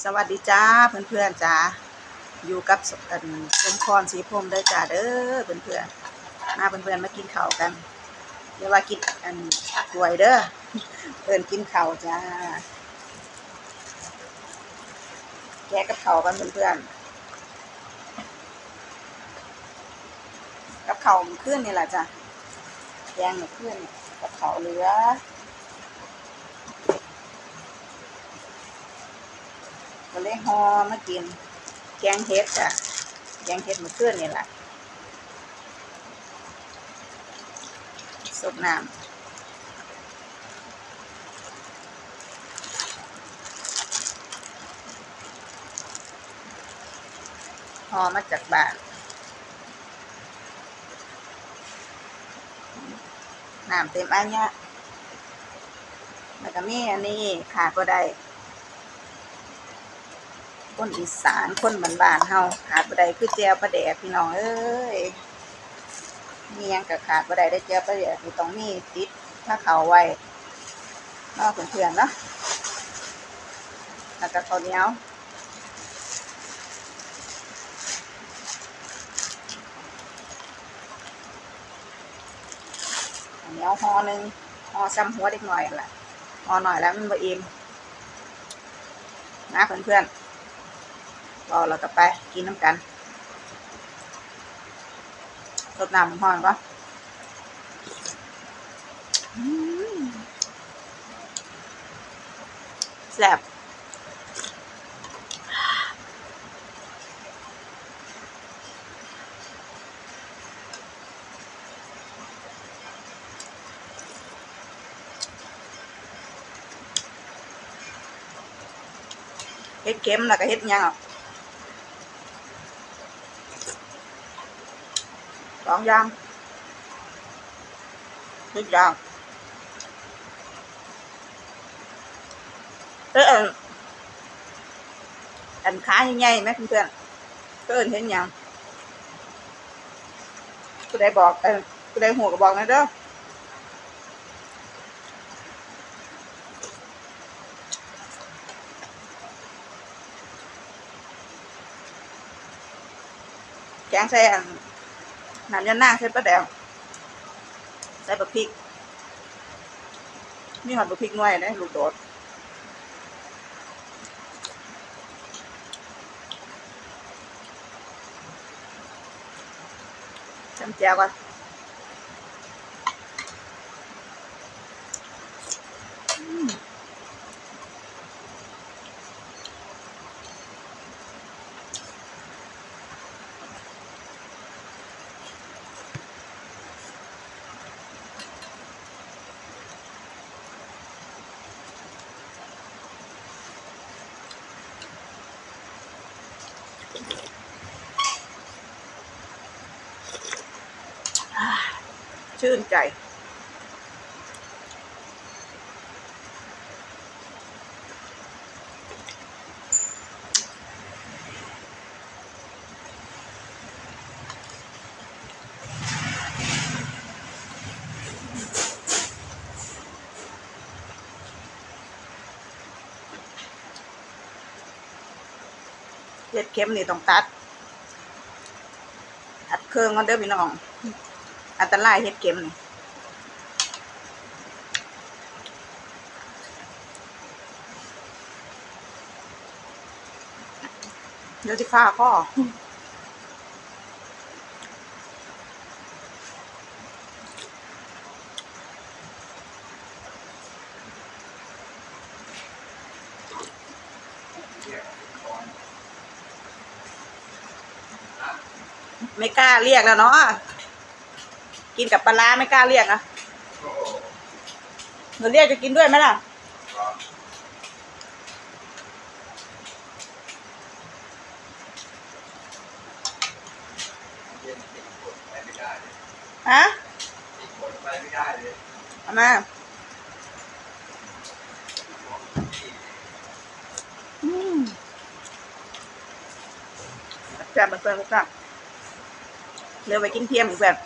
สวัสดีจ้าเพื่อนๆจ้าอยู่กับสอันสมพรสีพรมเด้จ้าเด้อเพื่อนๆมาเพื่อนๆมากินข้าวกันเรียกว่ากินอันกล้วยเด้อเพื่อนกินข้าวจ้าแกะกับข้าวกันเพื่อนๆกับข้าวขึ้นนี่แหละจ้ะแกงขึ้นกับข้าวเหลือ ก็เลยห่อมากิน แกงเห็ดจ้ะแกงเห็ดมื่อคืนนี่แหละสดน้ำห่อมาจากบ้านน้ำเต็มอันเนี้ยแล้วก็มีอันนี้ขาดก็ได้ คนอีสานคนบ้านๆเฮาขาดบ่ได้คือแจวปลาแดกพี่น้องเอ้ยมียังก็ขาดบ่ได้ได้แจวปลาแดกนี่ต้องมีติดถ้าเขาไว้นอกเพื่อนๆเนาะแล้วก็ข้าวเหนียวข้าวเหนียวห่อหนึ่งห่อซ้ำหัวเด็กหน่อยแหละห่อหน่อยแล้วมันบ่อิ่มนะเพื่อนๆ ก็เราก็ไปกินน้ำกันสดน้ำห้อนปะอืมแซ่บเฮ็ดเค็มแล้วก็เฮ็ดยังอะ สองอย่างทุกอย่างเอออันอันขาใหญ่ๆไหมเพื่อ นๆเพื่อนเห็นยังกูได้บอกเออกูได้หัวก็บอกนะเด้อแกงใส่อันน้ำยาหน้าใส่ปลาแดงใส่บะพริก มีหอดบะพริกหน่วยนะลูกโดดจำแจวก่อน ชื่นใจ เย็ดเค็มนี่ต้องตัดตัดเครื่องกันเด้อพี่น้อง อันตรายเย็ดเค็มนี่เดี๋ยวจะฆ่าพ่อ ไม่กล้าเรียกแล้วเนาะกินกับปลาร้าไม่กล้าเรียกอะหนูเรียกจะกินด้วยไหมล่ะฮะเอามาอืมแซ่บเพื่อนๆทุกท่าน เร็วไปกินเพียมอีกแบบ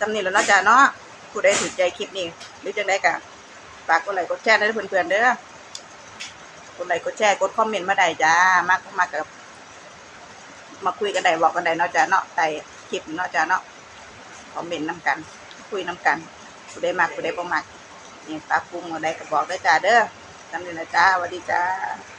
ตำนี้แล้วเนาะจ้าเนาะผู้ใดถูกใจคลิปนี้หรือจังได้กะฝากกดไลค์กดแชร์ให้เพื่อนๆเด้อกดไลค์กดแชร์กดคอมเมนต์มาได้จ้ามากมากกับมาคุยกันได้บอกกันได้เนาะจ้าเนาะใต้คลิปเนาะจ้าเนาะคอมเมนต์นํกัน คุยนํกันผู้ใดมักผู้ใดบ่มักนี่ปรับปรุงบ่ได้ก็บอกได้จ้าเด้อจำนี้นะจ้าสวัสดีจ้า